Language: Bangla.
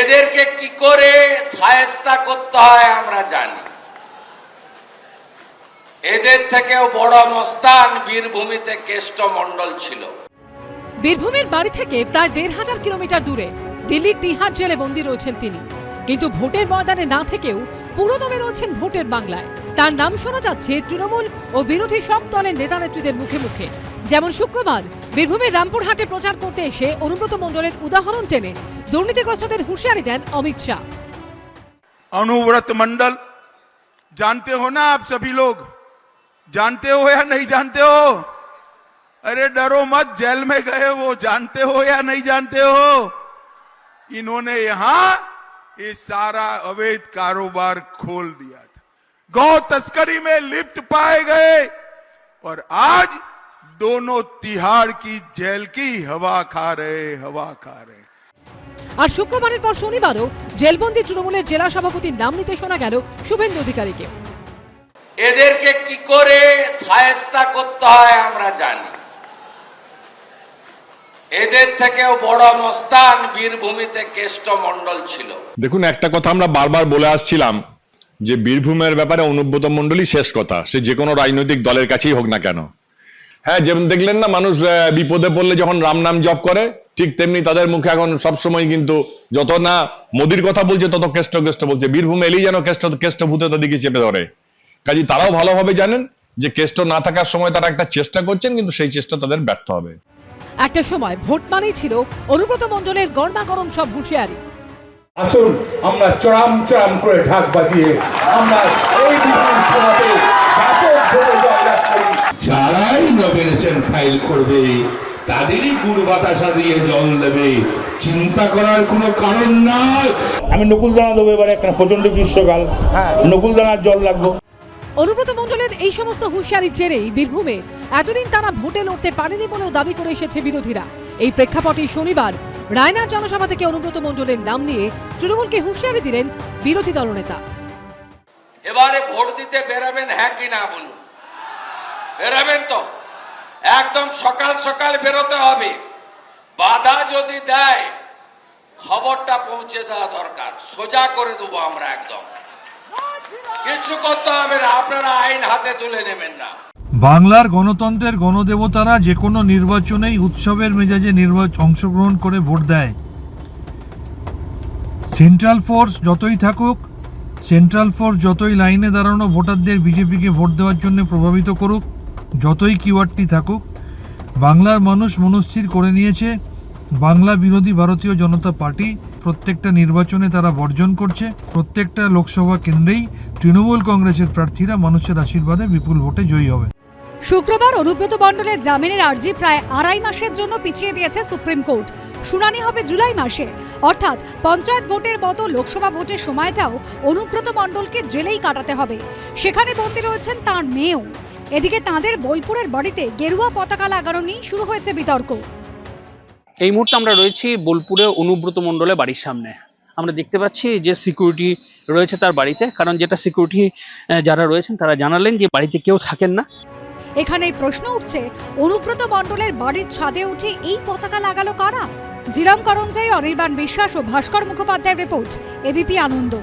এদেরকে কি করে সায়স্তা করতে হয় আমরা জানি। এদের থেকেও বড় মস্তান বীরভূমিতে কেষ্ট মণ্ডল ছিল। বীরভূমের বাড়ি থেকে প্রায় দেড় হাজার কিলোমিটার দূরে দিল্লির তিহার জেলে বন্দী রয়েছেন তিনি। কিন্তু ভোটের ময়দানে না থেকেও পুরোদমে রয়েছেন ভোটের বাংলায়। তার নাম শোনা যাচ্ছে তৃণমূল ও বিরোধী সব দলের নেতা নেত্রীদের মুখে মুখে। যেমন শুক্রবার বীরভূমের রামপুরহাটে প্রচার করতে এসে অনুব্রত মণ্ডলের উদাহরণ টেনে দুর্নীতিগ্রস্তদের হুঁশিয়ারি দেন অমিত শাহ अनुव्रत मंडल जानते हो ना आप सभी लोग जानते हो या नहीं जानते हो अरे डरो मत जेल में गए वो जानते हो या नहीं जानते हो इन्होंने यहां ये सारा अवैध कारोबार खोल दिया था गौ तस्करी में लिप्त पाए गए और आज दोनों तिहाड़ की जेल की हवा खा रहे हवा खा रहे আর শুক্রবারের পর শনিবারও জেলবন্দি তৃণমূলের জেলা সভাপতির নাম নিতে শোনা গেল শুভেন্দু অধিকারীকে এদেরকে কি করে সায়স্তা করতে হয় আমরা জানি এদের থেকেও বড় মস্তান বীরভূমিতে কেষ্ট মণ্ডল ছিল দেখুন একটা কথা আমরা বারবার বলে আসছিলাম যে বীরভূমের ব্যাপারে অনুব্রত মণ্ডলী শেষ কথা সে যে কোনো রাজনৈতিক দলের কাছেই হোক না কেন হ্যাঁ যেমন দেখলেন না মানুষ বিপদে পড়লে যখন রাম নাম জপ করে ঠিক তেমনি তাদের মুখে এখন সবসময় কিন্তু যত না মোদির কথা বলছে তত কেষ্ট কেষ্ট বলছে। বীরভূম এলেই যেন কেষ্ট কেষ্ট ভূতে তাদেরকে চেপে ধরে। কাজে তারাও ভালোভাবে জানেন যে কেষ্ট না থাকার সময় তারা একটা চেষ্টা করছেন কিন্তু সেই চেষ্টা তাদের ব্যর্থ হবে। একটা সময় ভোট মানেই ছিল অনুব্রত মণ্ডলের গরমা গরম সব হুঁশিয়ারি। আসুন আমরা চড়াম চড়াম করে ঢাক বাজিয়ে আমরা নমিনেশন ফাইল করবে। তাদেরই গুড় বাতাসা দিয়ে জল দেবে। চিন্তা করার কোনো কারণ নাই। আমি নকুল দানা দেবো এবারে একটা প্রচণ্ড গ্রীষ্মকাল। নকুল দানার জল লাগবো। অনুব্রত মণ্ডলের এই সমস্ত হুঁশিয়ারির জেরেই বীরভূমে এতদিন তারা ভোটে লড়তে পারেনি বলেও দাবি করে এসেছে বিরোধীরা। এই প্রেক্ষাপটে শনিবার রায়নার জনসভা থেকে অনুব্রত মণ্ডলের নাম নিয়ে তৃণমূলকে হুঁশিয়ারি দিলেন বিরোধী দলনেতা। এবারে ভোট দিতে বেরাবেন হ্যাঁ কি না বলুন? বেরাবেন তো। একদম সকাল সকাল বেরোতে হবে। বাধা যদি দেয়, খবরটা পৌঁছে দেওয়া দরকার। সোজা করে দেবো আমরা একদম। কিছু করতে হবে না, আপনারা আইন হাতে তুলে নেবেন না। বাংলার গণতন্ত্রের গণদেবতারা যে কোনো নির্বাচনেই উৎসবের মেজাজে নির্বাচন অংশগ্রহণ করে ভোট দেয়। সেন্ট্রাল ফোর্স যতই থাকুক সেন্ট্রাল ফোর্স যতই লাইনে দাঁড়ানো ভোটারদের বিজেপিকে ভোট দেওয়ার জন্য প্রভাবিত করুক যতই কিওয়ার্ডটি থাকুক, বাংলার মানুষ মনস্থির করে নিয়েছে, বাংলা বিরোধী ভারতীয় জনতা পার্টি প্রত্যেকটা নির্বাচনে তারা বর্জন করছে, প্রত্যেকটা লোকসভা কেন্দ্রেই তৃণমূল কংগ্রেসের প্রার্থীরা মানুষের আশীর্বাদে বিপুল ভোটে জয়ী হবে। শুক্রবার অনুব্রত মণ্ডলের জামিনের আর্জি প্রায় আড়াই মাসের জন্য পিছিয়ে দিয়েছে সুপ্রিম কোর্ট। শুনানি হবে জুলাই মাসে। অর্থাৎ পঞ্চায়েত ভোটের মতো লোকসভা ভোটের সময়টাও অনুব্রত মণ্ডলকে জেলেই কাটাতে হবে। সেখানে বন্দী রয়েছেন তার মেয়েও। এদিকে তাঁদের বোলপুরের বাড়িতে গেরুয়া পতাকা লাগানো নিয়ে শুরু হয়েছে বিতর্ক। এই মুহূর্তে আমরা রয়েছি বোলপুরে অনুব্রত মণ্ডলের বাড়ির সামনে। আমরা দেখতে পাচ্ছি যে সিকিউরিটি রয়েছে তার বাড়িতে কারণ যেটা সিকিউরিটি যারা রয়েছেন তারা জানালেন যে বাড়িতে কেউ থাকেন না। এখানে প্রশ্ন উঠছে অনুব্রত মণ্ডলের বাড়ির ছাদে উঠে এই পতাকা লাগালো কারা? জিরাম করঞ্জাই অনির্বাণ বিশ্বাস ও ভাস্কর মুখোপাধ্যায়ের রিপোর্ট এবিপি আনন্দ।